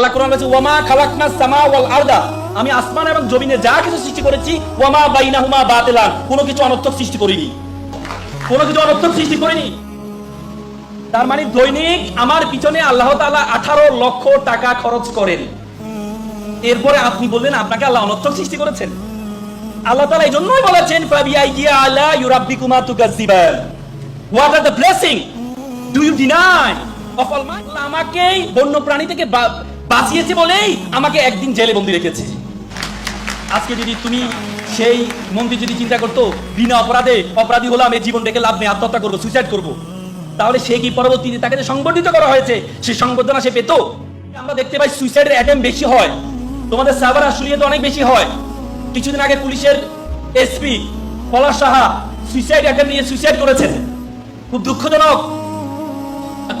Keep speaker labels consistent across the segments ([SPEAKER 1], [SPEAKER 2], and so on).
[SPEAKER 1] আল্লাহ কোরআন বলেছে, ওয়ামা খালাকনা সামা ওয়াল আরদা। আমি আসমান এবং জমিনে যা কিছু সৃষ্টি করেছি, ওয়ামা কোনো কিছু অনর্থক সৃষ্টি করিনি। কোনো কিছু অনর্থক সৃষ্টি করিনি। তার মানে দৈনিক আমার পিছনে আল্লাহ তাআলা 18 লক্ষ টাকা খরচ করেন। এরপরে আপনি বললেন, আপনাকে আল্লাহ অনর্থক সৃষ্টি করেছেন? আল্লাহ তাআলা এই জন্যই বলেছেন ফাবিআইয়া আলা ইউরাব্বিকুমা what are the blessing do you deny of all আমাকেই বন্য প্রাণী থেকে বাঁচিয়েছে বলেই আমাকে একদিন জেলে বন্দি রেখেছে। আজকে যদি তুমি সেই মন্দির যদি চিন্তা করতো, বিনা অপরাধে অপরাধী হলাম, এই জীবন থেকে লাভ নেই, আত্মহত্যা করব সুইসাইড করব, তাহলে সে কি পরবর্তীতে তাকে যে সংগঠিত করা হয়েছে, সেই সংবর্ধনা সে পেতো? আমরা দেখতে পাই সুইসাইডের অ্যাটেম্প বেশি হয়। তোমাদের আসলিয়ে তো অনেক বেশি হয়। কিছুদিন আগে পুলিশের SP Palash Saha suicide attempt নিয়ে সুইসাইড করেছেন। খুব দুঃখজনক।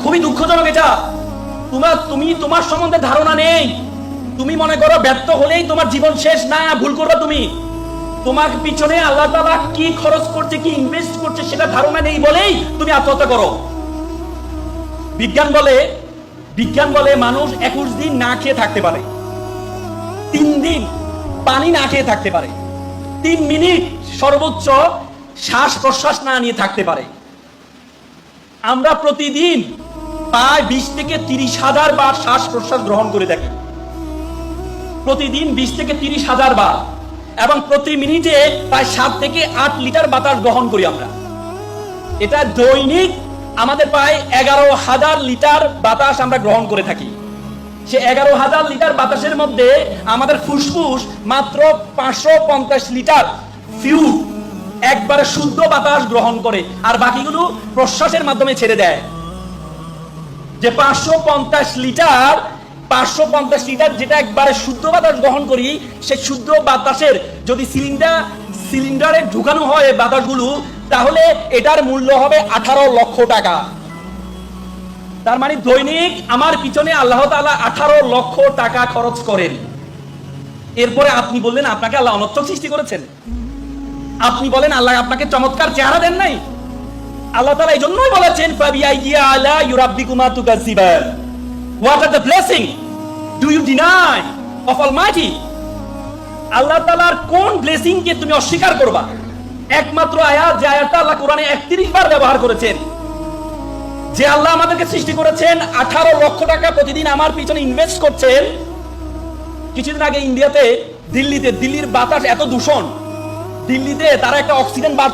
[SPEAKER 1] খুবই দুঃখজনক এটা। তোমার, তুমি তোমার সম্বন্ধে ধারণা নেই। তুমি মনে করো ব্যর্থ হলেই তোমার জীবন শেষ। না, ভুল করবে তুমি। তোমার পিছনে আল্লাহ তাআলা কি খরচ করছে, কি ইনভেস্ট করছে সেটা ধারণা নেই বলেই তুমি আত্মহত্যা করো। বিজ্ঞান বলে বিজ্ঞান বলে মানুষ একুশ দিন না খেয়ে থাকতে পারে। তিন দিন পানি না খেয়ে থাকতে পারে। তিন মিনিট সর্বোচ্চ শ্বাস প্রশ্বাস না নিয়ে থাকতে পারে। আমরা প্রতিদিন প্রায় বিশ থেকে তিরিশ হাজার বার শ্বাস প্রশ্বাস গ্রহণ করে থাকি প্রতিদিন বিশ থেকে তিরিশ হাজার বার এবং প্রতি মিনিটে প্রায় সাত থেকে আট লিটার বাতাস গ্রহণ করি আমরা। এটা দৈনিক আমাদের প্রায় এগারো হাজার লিটার বাতাস আমরা গ্রহণ করে থাকি। সে এগারো হাজার লিটার বাতাসের মধ্যে আমাদের ফুসফুস মাত্র পাঁচশো পঞ্চাশ লিটার ফিউ একবারে শুদ্ধ বাতাস গ্রহণ করে, আর বাকিগুলো প্রশ্বাসের মাধ্যমে ছেড়ে দেয়। যে পাঁচশো পঞ্চাশ লিটার, পাঁচশো পঞ্চাশ লিটার যেটা একবারে শুদ্ধ বাতাস গ্রহণ করি, সেই শুদ্ধ বাতাসের যদি সিলিন্ডার সিলিন্ডারে ঢুকানো হয় বাতাসগুলো, তাহলে এটার মূল্য হবে আঠারো লক্ষ টাকা। তার মানে দৈনিক আমার পিছনে আল্লাহ তালা আঠারো লক্ষ টাকা খরচ করেন। এরপরে আপনি বললেন, আপনাকে আল্লাহ অনর্থক সৃষ্টি করেছেন। আপনি বলেন, আল্লাহ আপনাকে চমৎকার চেহারা দেন নাই? আল্লাহ বলেছেন আলা what are the blessing do you deny of আল্লাহ কোন ব্লেসিং কে তুমি অস্বীকার করবা? একমাত্র আয়াত, যে আয়াতটা আল্লাহ কোরআনে 31 বার ব্যবহার করেছেন। যে আল্লাহ আমাদেরকে সৃষ্টি করেছেন 18 লক্ষ টাকা প্রতিদিন আমার পিছনে ইনভেস্ট করছেন। কিছুদিন আগে ইন্ডিয়াতে, দিল্লিতে, দিল্লির বাতাস এত দূষণ। দিল্লিতে তারা একটা অক্সিজেন বার